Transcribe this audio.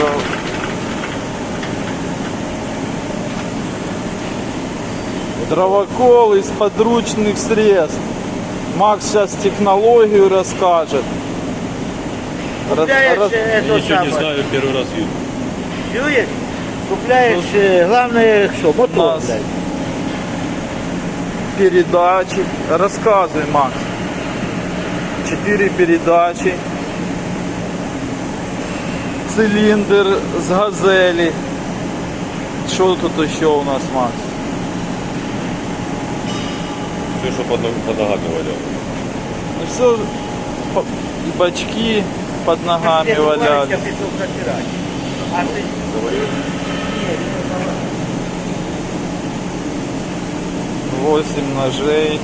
сказал. Дровокол из подручных средств. Макс сейчас технологию расскажет. Купляешь э, Раз... это Ничего не знаю, первый раз вижу. Чуешь? Купляешь, ну, э, главное, что, мотор, нас... Передачи. Рассказывай, Макс. Четыре передачи. Цилиндр с газели. Что тут еще у нас, Макс? Все, что под, ног- под ногами валяло. Ну все, и бачки под ногами Я говорю, я валялись. пішов протирати. А ти... Завалил? Ні, він 8 ножей.